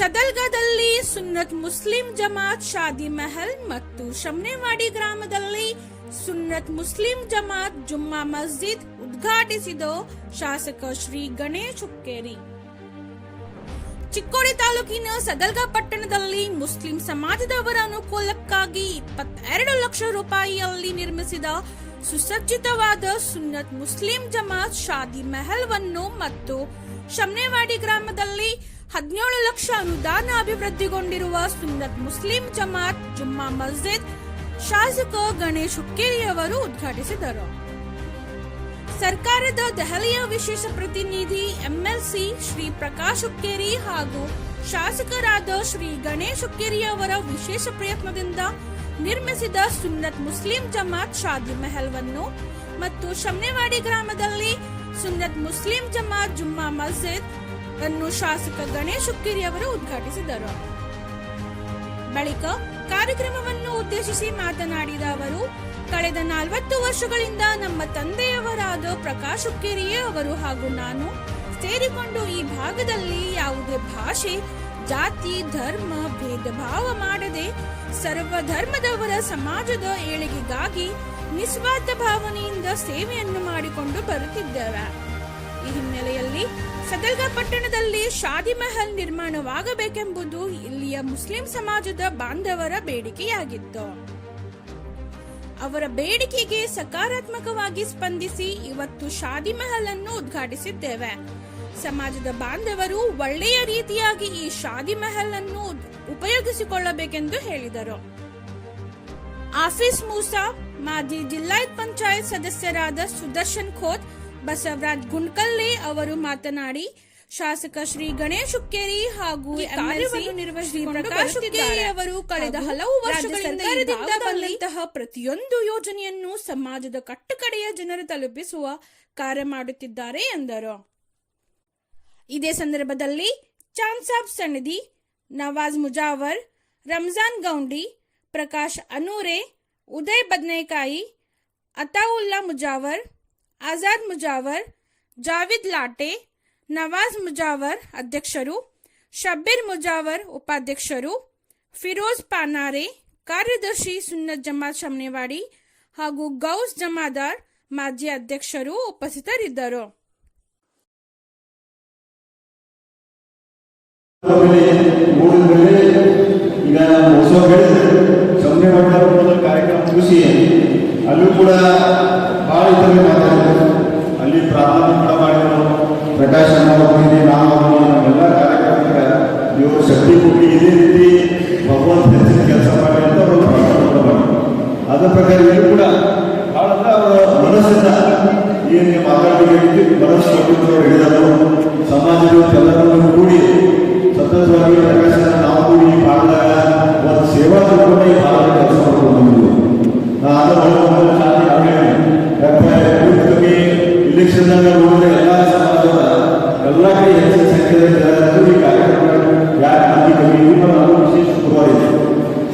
ಸದಲ್ಗದಲ್ಲಿ ಸುನ್ನತ್ ಮುಸ್ಲಿಂ ಜಮಾತ್ ಶಾದಿ ಮಹಲ್ ಮತ್ತು ಶಮ್ನೆವಾಡಿ ಗ್ರಾಮದಲ್ಲಿ ಸುನ್ನತ್ ಮುಸ್ಲಿಂ ಜಮಾತ್ ಜುಮ್ಮಾ ಮಸ್ಜಿದ್ ಉದ್ಘಾಟಿಸಿದ ಶಾಸಕ ಶ್ರೀ ಗಣೇಶ್ ಹುಕ್ಕೇರಿ. ಚಿಕ್ಕೋಡಿ ತಾಲೂಕಿನ ಸದಲ್ಗ ಪಟ್ಟಣದಲ್ಲಿ ಮುಸ್ಲಿಂ ಸಮಾಜದವರ ಅನುಕೂಲಕ್ಕಾಗಿ ಇಪ್ಪತ್ತೆರಡು ಲಕ್ಷ ರೂಪಾಯಿಯಲ್ಲಿ ನಿರ್ಮಿಸಿದ ಸುಸಜ್ಜಿತವಾದ ಸುನ್ನತ್ ಮುಸ್ಲಿಂ ಜಮಾತ್ ಶಾದಿ ಮೆಹಲ್ವನ್ನು ಮತ್ತು ಶಮ್ನೆವಾಡಿ ಗ್ರಾಮದಲ್ಲಿ ಹದಿನೇಳು ಲಕ್ಷ ಅನುದಾನ ಅಭಿವೃದ್ಧಿಗೊಂಡಿರುವ ಸುನ್ನತ್ ಮುಸ್ಲಿಂ ಜಮಾತ್ ಜುಮ್ಮಾ ಮಸ್ಜಿದ್ ಶಾಸಕ ಗಣೇಶ್ ಹುಕ್ಕೇರಿ ಅವರು ಉದ್ಘಾಟಿಸಿದರು. ಸರ್ಕಾರದ ದೆಹಲಿಯ ವಿಶೇಷ ಪ್ರತಿನಿಧಿ ಎಂಎಲ್ಸಿ ಶ್ರೀ ಪ್ರಕಾಶ್ ಹುಕ್ಕೇರಿ ಹಾಗೂ ಶಾಸಕರಾದ ಶ್ರೀ ಗಣೇಶ್ ಹುಕ್ಕೇರಿ ಅವರ ವಿಶೇಷ ಪ್ರಯತ್ನದಿಂದ ನಿರ್ಮಿಸಿದ ಸುನ್ನತ್ ಮುಸ್ಲಿಂ ಜಮಾತ್ ಶಾದಿ ಮೆಹಲ್ವನ್ನು ಮತ್ತು ಶಮ್ನೆವಾಡಿ ಗ್ರಾಮದಲ್ಲಿ ಸುನ್ನತ್ ಮುಸ್ಲಿಂ ಜಮಾತ್ ಜುಮ್ಮಾ ಮಸ್ಜಿದ್ ಅನ್ನು ಶಾಸಕ ಗಣೇಶ್ ಹುಕ್ಕೇರಿ ಅವರು ಉದ್ಘಾಟಿಸಿದರು. ಬಳಿಕ ಕಾರ್ಯಕ್ರಮವನ್ನು ಉದ್ದೇಶಿಸಿ ಮಾತನಾಡಿದ ಅವರು, ಕಳೆದ ನಾಲ್ವತ್ತು ವರ್ಷಗಳಿಂದ ನಮ್ಮ ತಂದೆಯವರಾದ ಪ್ರಕಾಶ್ ಹುಕ್ಕೇರಿಯೇ ಅವರು ಹಾಗೂ ನಾನು ಸೇರಿಕೊಂಡು ಈ ಭಾಗದಲ್ಲಿ ಯಾವುದೇ ಭಾಷೆ, ಜಾತಿ, ಧರ್ಮ, ಭೇದ ಭಾವ ಮಾಡದೆ ಸರ್ವ ಧರ್ಮದವರ ಸಮಾಜದ ಏಳಿಗೆಗಾಗಿ ನಿಸ್ವಾರ್ಥ ಭಾವನೆಯಿಂದ ಸೇವೆಯನ್ನು ಮಾಡಿಕೊಂಡು ಬರುತ್ತಿದ್ದೇವೆ. ಈ ಹಿನ್ನೆಲೆಯಲ್ಲಿ ಸದಲ್ಗ ಪಟ್ಟಣದಲ್ಲಿ ಶಾದಿ ಮಹಲ್ ನಿರ್ಮಾಣವಾಗಬೇಕೆಂಬುದು ಇಲ್ಲಿಯ ಮುಸ್ಲಿಂ ಸಮಾಜದ ಬಾಂಧವರ ಬೇಡಿಕೆಯಾಗಿತ್ತು. ಅವರ ಬೇಡಿಕೆಗೆ ಸಕಾರಾತ್ಮಕವಾಗಿ ಸ್ಪಂದಿಸಿ ಇವತ್ತು ಶಾದಿ ಮಹಲ್ ಅನ್ನು ಉದ್ಘಾಟಿಸಿದ್ದೇವೆ. ಸಮಾಜದ ಬಾಂಧವರು ಒಳ್ಳೆಯ ರೀತಿಯಾಗಿ ಈ ಶಾದಿ ಮಹಲ್ ಅನ್ನು ಉಪಯೋಗಿಸಿಕೊಳ್ಳಬೇಕೆಂದು ಹೇಳಿದರು. ಆಫೀಸ್ ಮೂಸಾ, ಮಾಜಿ ಜಿಲ್ಲಾ ಪಂಚಾಯತ್ ಸದಸ್ಯರಾದ ಸುದರ್ಶನ್ ಖೋತ್ ಬಸವರಾಜ್ ಗುಂಡ್ಕಲ್ಲಿ ಅವರು ಮಾತನಾಡಿ ಶಾಸಕ ಶ್ರೀ ಗಣೇಶ್ ಹುಕ್ಕೇರಿ ಹಾಗೂ ಪ್ರಕಾಶ್ ಹುಕ್ಕೇರಿ ಅವರು ಕಳೆದ ಹಲವು ವರ್ಷಗಳಿಂದ ಬಂದಂತಹ ಪ್ರತಿಯೊಂದು ಯೋಜನೆಯನ್ನು ಸಮಾಜದ ಕಟ್ಟುಕಡೆಯ ಜನರು ತಲುಪಿಸುವ ಕಾರ್ಯ ಮಾಡುತ್ತಿದ್ದಾರೆ ಎಂದರು. ಇದೇ ಸಂದರ್ಭದಲ್ಲಿ ಚಾನ್ಸಾಬ್ ಸಣ್ಣದಿ ನವಾಜ್ ಮುಜಾವರ್ ರಂಜಾನ್ ಗೌಂಡಿ ಪ್ರಕಾಶ್ ಅನೂರೆ ಉದಯ್ ಬದ್ನೇಕಾಯಿ ಅತಾವುಲ್ಲಾ ಮುಜಾವರ್ ಆಜಾದ್ ಮುಜಾವರ್, ಜಾವಿದ್ ಲಾಟೆ, ನವಾಜ್ ಮುಜಾವರ್ ಅಧ್ಯಕ್ಷರು, ಶಬ್ಬೀರ್ ಮುಜಾವರ್ ಉಪಾಧ್ಯಕ್ಷರು, ಫಿರೋಜ್ ಪಾನಾರೆ, ಕಾರ್ಯದರ್ಶಿ ಸುನ್ನತ್ ಜಮಾತ್ ಶಮ್ನೆವಾಡಿ ಹಾಗೂ ಗೌಸ್ ಜಮಾದಾರ್ ಮಾಜಿ ಅಧ್ಯಕ್ಷರು ಉಪಸ್ಥಿತರಿದ್ದರು. ಈಗ ಹೊಸ ಬೆಳೆದು ಅಲ್ಲೂ ಕೂಡ ಭಾಳ ಇತರ ಮಾತಾಡಿದ್ರು. ಅಲ್ಲಿ ಪ್ರಾರ್ಥನೆ ಕೂಡ ಮಾಡಿದ್ರು ಪ್ರಕಾಶ್ ನಾವು ಎಲ್ಲ ಕಾರ್ಯಕ್ರಮಕ್ಕೆ ಇವರು ಶಕ್ತಿ ಕೊಟ್ಟು ಇದೇ ರೀತಿ ಭಗವಂತ ಕೆಲಸ ಮಾಡಿ ಅಂತ ಅವರು ಮಾಡಿದ್ರು ಅದ ಪ್ರಕಾರ ಇಲ್ಲೂ ಕೂಡ ಭಾಳ ಅಂದ್ರೆ ಅವರ ಮನಸ್ಸಿಂದ ಏನು ಮಾತಾಡಬೇಕು ಮನಸ್ಸು ಹೇಳಿದರು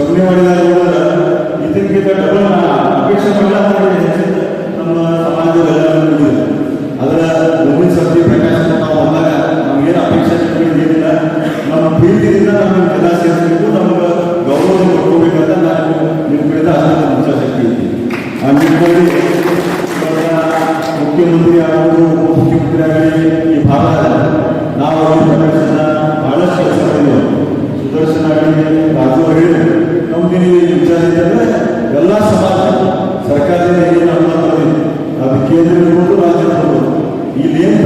ಶಮನೆ ಮಾಡಿದಾಗ ನೋಡಿದ್ರೆ ಇದಕ್ಕಿಂತ ಡಬಲ್ ಅಪೇಕ್ಷೆ ಹೆಚ್ಚಿನ ನಮ್ಮ ಸಮಾಜದಲ್ಲಿ ಅದರ ಸರ್ತಿ ಪ್ರಕಾಶ ನಾವು ಬಂದಾಗ ನಮಗೇನು ಅಪೇಕ್ಷೆ ಏನಿಲ್ಲ ನಮ್ಮ ಪ್ರೀತಿಯಿಂದ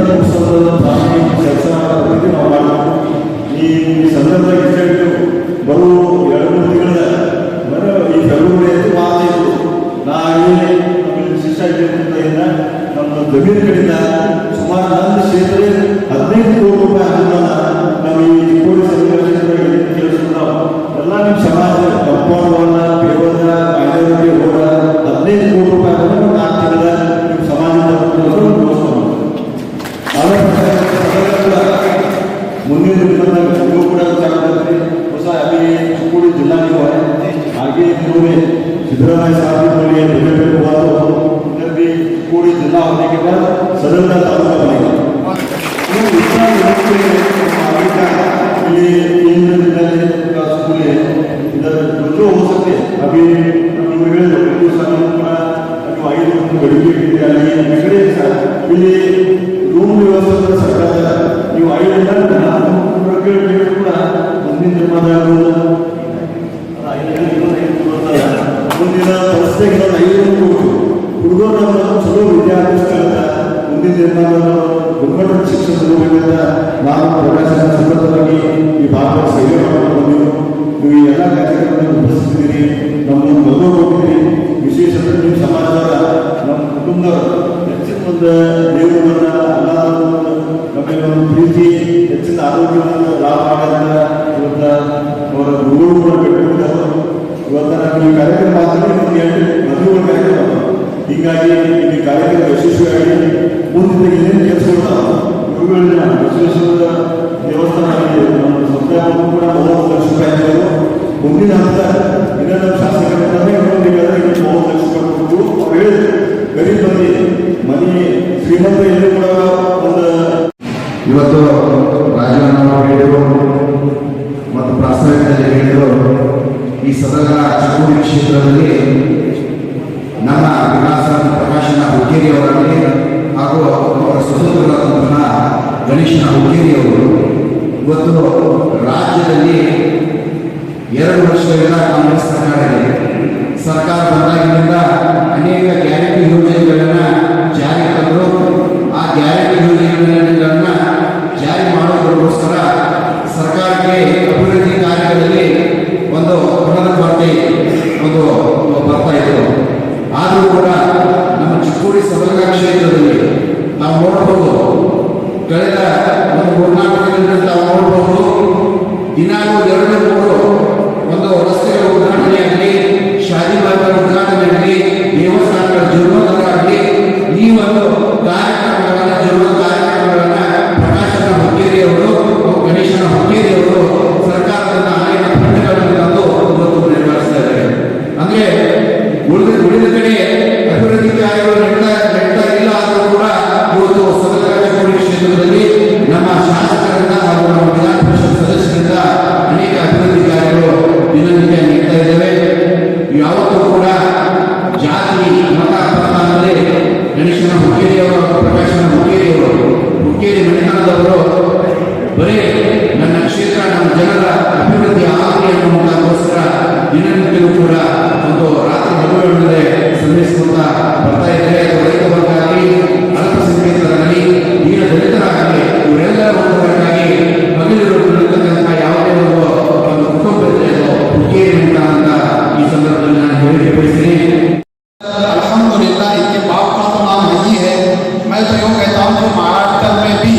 ತಲುಪಿಸೋದು ಪ್ರಾಥಮಿಕ ಕೆಲಸ ನಾವು ಮಾಡಬೇಕು ಈ ಇಷ್ಟ ಹೇಳ್ತೇವೆ ಬರು ಎರಡು ಮೂರು ತಿಂಗಳ ಈ ಫೆಬ್ರವರಿ ಐದು ಮಾರ್ಚ್ ಐದು ನಾ ಇಲ್ಲಿ ನಮ್ಮ ಶಿಷ್ಯ ನಮ್ಮ ಜಮೀನು ಕಡೆಯಿಂದ ಸುಮಾರು ನಾಲ್ಕು ಕ್ಷೇತ್ರ جدھر میں ساتھ میں بولی ہے دنیا پہ ہوا تو اندر بھی پوری جدہ ہونے کے بعد صدر کا تعلق بنے گا Yeah. ನಾವು ಈ ಕಾರ್ಯಕ್ರಮ ಮಾತ್ರ ನಿಮಗೆ ಮದುವೆ ಕಾರ್ಯಕ್ರಮ ಹೀಗಾಗಿ ಈ ಕಾರ್ಯಕ್ರಮ ಯಶಸ್ವಿಯಾಗಿ ಮುಂದಿನ ಏನೇನು ಕೆಲಸಗಳು ಗುರುಗಳನ್ನ ಬಸವೇಶ್ವರ ದೇವಸ್ಥಾನ ಆಗಿದೆ. ನಮ್ಮ ಕೂಡ ಮೂವತ್ತು ಲಕ್ಷ ರೂಪಾಯಿ ಮುಂದಿನ ಹಂತ ಇನ್ನೊಂದು ಶಾಸಕರೇ ನೋಡಬೇಕಾದ್ರೆ ಇನ್ನು ಮೂವತ್ತು ಲಕ್ಷ ರೂಪಾಯಿ ಕೊಟ್ಟು ಅವ್ರು ಹೇಳಿದ್ರು ಗರೀಬ್ ಮಂದಿ ಮನೆ ಶ್ರೀಮಂತ ಎಲ್ಲೂ ಕೂಡ ಒಂದು ಇವತ್ತು ರಾಜೀನಾಮೆ ಹೇಳಿದ್ರು ಮತ್ತು ಪ್ರಾಸ್ತಾವಿಕದಲ್ಲಿ ಹೇಳಿದ್ರು ಈ ಸದನ ಚಿಕ್ಕೋಡಿ ಕ್ಷೇತ್ರದಲ್ಲಿ ನಮ್ಮ ವಿಲಾಸ ಪ್ರಕಾಶನ ಹುಕ್ಕೇರಿ ಹಾಗೂ ಅವರ ಸಹೋದರರಾದಂತಹ ಗಣೇಶನ ಹುಕ್ಕೇರಿ ಅವರು ಇವತ್ತು ರಾಜ್ಯದಲ್ಲಿ ಎರಡು ವರ್ಷಗಳಿಂದ ಕಾಂಗ್ರೆಸ್ ಸರ್ಕಾರ ಇದೆ ಸರ್ಕಾರ ಬಂದಾಗಿನಿಂದ ಹಣದ ಒಂದು ಬರ್ತಾ ಇತ್ತು. ಆದರೂ ಕೂಡ ನಮ್ಮ ಚಿಕ್ಕೋಡಿ ಸದನ ಕ್ಷೇತ್ರದಲ್ಲಿ ನಾವು ನೋಡಬಹುದು ಕಳೆದ ಒಂದು ಮೂರ್ನಾಲ್ಕು ದಿನಗಳಿಂದ ನಾವು ನೋಡಬಹುದು ದಿನಾಲು ಎರಡು ಮೂರು ಒಂದು ರಸ್ತೆಗಳ ಉದ್ಘಾಟನೆ ಆಗಲಿ ಶಾದಿ ಮಾರ್ಗ ಉದ್ಘಾಟನೆ ಆಗಲಿ ನಮ್ಮ ಶಾಸಕರಿಂದ الحمدللہ ان کے باپ کا تو نام ہی ہے۔ میں تو یوں کہتا ہوں کہ مہاراشٹر میں بھی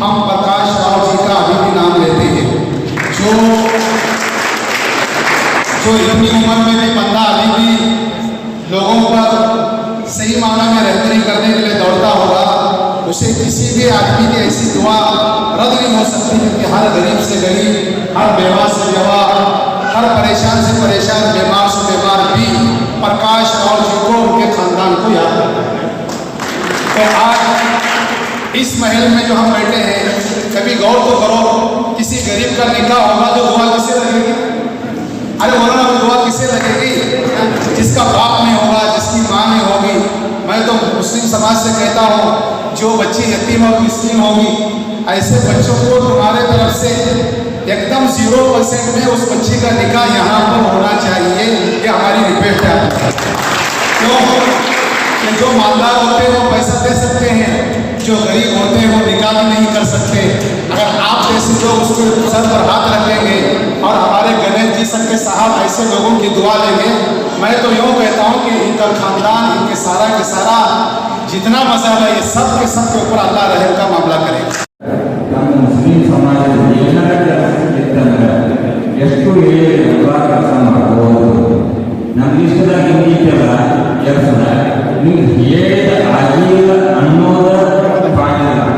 ہم پرکاش راؤ جی کا ابھی بھی نام لیتے ہیں۔ جو جو اتنی عمر میں بھی بندہ ابھی بھی لوگوں پر صحیح معنی میں رہبری کرنے کے لیے دوڑتا ہوگا، اسے کسی بھی آدمی کی ایسی دعا رد نہیں ہو سکتی کیونکہ ہر غریب سے غریب، ہر بیوہ سے بیوہ، ہر پریشان سے پریشان، بیمار سے بیمار بھی پرکاش خاندان کو یاد کرنا ہے تو آج اس محل میں جو ہم بیٹھے ہیں، کبھی غور تو کرو، کسی غریب کا نکاح ہوگا تو دعا کسے لگے گی؟ ارے مولانا، وہ دعا کسے لگے گی؟ جس کا باپ میں ہوگا، جس کی ماں میں ہوگی۔ میں تو مسلم سماج سے کہتا ہوں، جو بچی یتیم اور مسلم ہوگی، ایسے بچوں کو تمہارے طرف سے ایک دم زیرو پرسینٹ میں اس بچی کا نکاح یہاں پر ہونا چاہیے، یہ ہماری ریپیٹ ہے۔ جو مالدار ہوتے ہیں وہ پیسہ دے سکتے ہیں، جو غریب ہوتے ہیں وہ نکاح نہیں کر سکتے۔ اگر آپ جیسے لوگ اس کے سر پر ہاتھ رکھیں گے اور ہمارے گنیش جی سب کے صاحب ایسے لوگوں کی دعا لیں گے، میں تو یوں کہتا ہوں کہ ان کا خاندان، ان کے سارا کے سارا جتنا مذہب ہے، یہ سب کے سب کے اوپر اللہ رحم کا معاملہ کرے گا۔ ಎಷ್ಟು ಹೇಳಿ ಅಪರಾಧ ಮಾಡ್ಬೋದು ನಮ್ಗೆ ಇಷ್ಟದಾಗಿ ஏழு அஜீவ அன்னோத பாடலாம்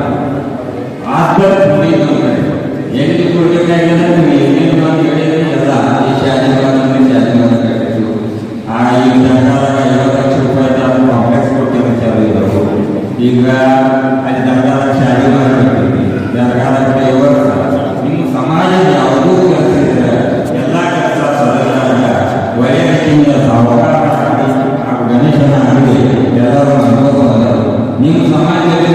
ஆத்ம புனிதங்கள் எங்களுக்கு கொடுக்க Він загальний